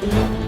Thank you.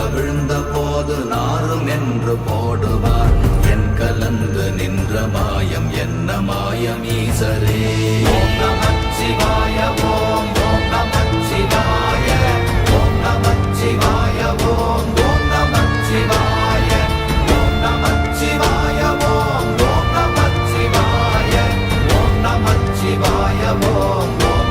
கவிழ்ந்த போது நாரும் என்று போடுவார். என் கலந்து நின்ற மாயம் என்ன மாயம் ஈசரே? ஓம் நமச்சிவாய ஓம் ஓம் நமச்சிவாய ஓம் நமச்சிவாய ஓம் ஓம் நமச்சிவாய ஓம் நமச்சிவாய ஓம் ஓம் நமச்சிவாய ஓம் நமச்சிவாய ஓம் ஓம்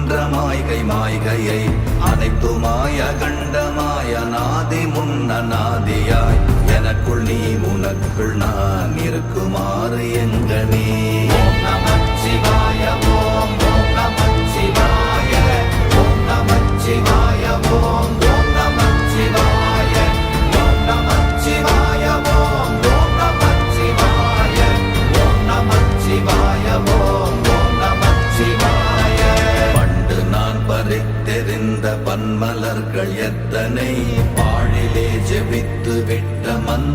நின்ற மாய்கை மாய்கையை அனைத்துமாய கண்டமாய நாதி முன்ன நாதியாய். எனக்குள் நீ உனக்குள் நான் இருக்குமாறு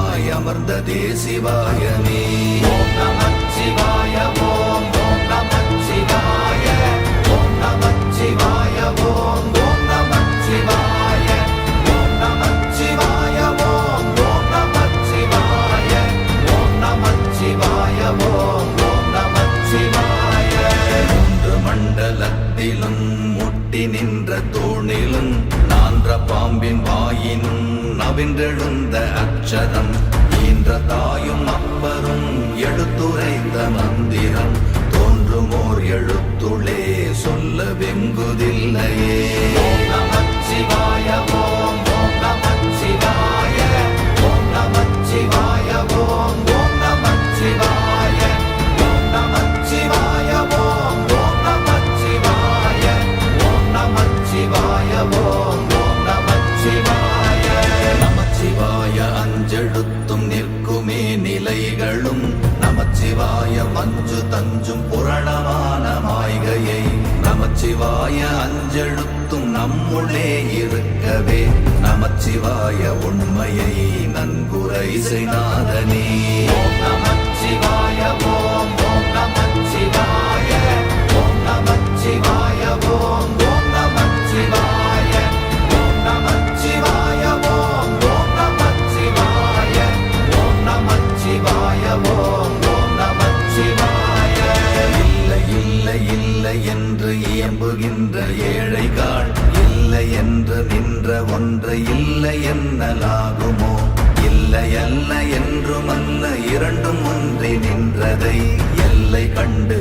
சிவாய் அமர்ந்த தேசிவாயமே ஓம் நம சிவாய ஓம் வென்றெழுந்த அச்சரம் ஈன்ற தாயும் அப்பரும் எடுத்துரைந்த மந்திரம். தோன்றுமோர் எழுத்துளே சொல்ல வெங்குதில்லையே. நமச்சிவாய ஓம். நமச்சிவாய அஞ்செழுத்தும் நம்முள்ளே இருக்கவே நமச்சிவாய உண்மையை நன்குரை செய்நாதனே நமச்சிவாய ஓ மனதை எல்லை கண்டு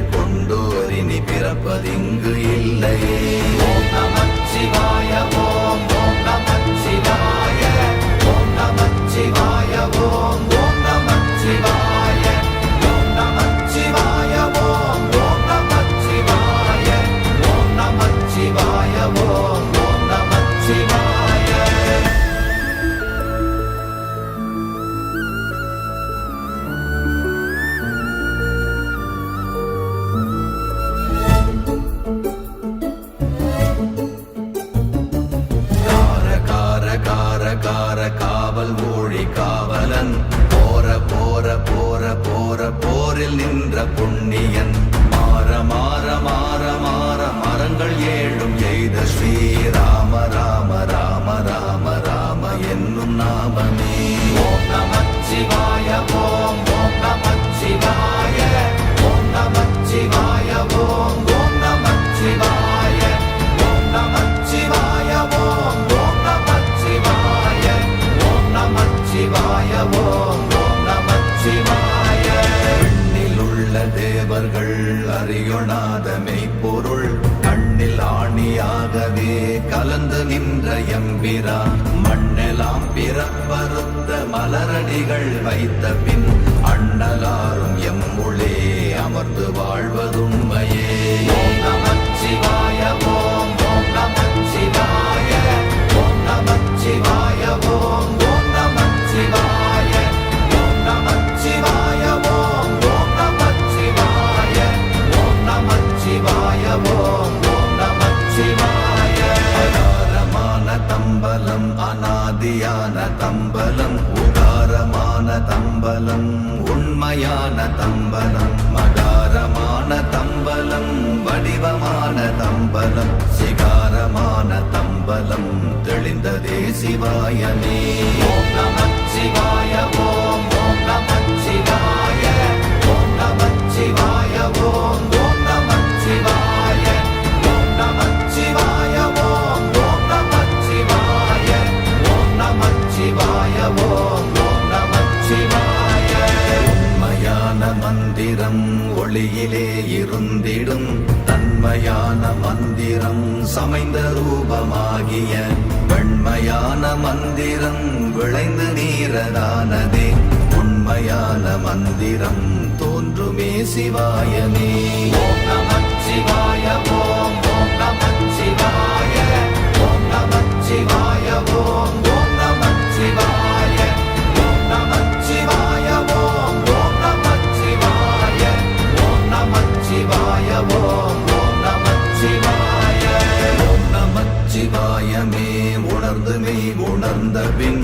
ராம என்னும் நாமமே ஓம் நமச்சிவாய ஓம் ஆணியாகவே கலந்து நின்ற எம்பிரா. மண்ணெலாம் பிறப்பறுத்த மலரடிகள் வைத்த பின் அண்ணலாரும் எம்முளே அமர்ந்து வாழ்வதுண்மையே. ஓம் தம்பலம் உண்மையான தம்பலம் மகாரமான தம்பலம் வடிவமான தம்பலம் சிகாரமான தம்பலம் தெளிந்ததே சிவாயனே ஓம் நமச்சிவாய உண்மையானதே உண்மையான மந்திரம் தோன்றுமே சிவாயமே. ஓம் நமச்சிவாய ஓம் ஓம் நமச்சிவாய ஓம் நமச்சிவாய ஓம் ஓம் நமச்சிவாய ஓம் நமச்சிவாய ஓம் ஓம் நமச்சிவாய ஓம் நமச்சிவாய ஓம் ஓம் நமச்சிவாய ஓம் நமச்சிவாயமே உணர்ந்து மெய் உணர்ந்த பின்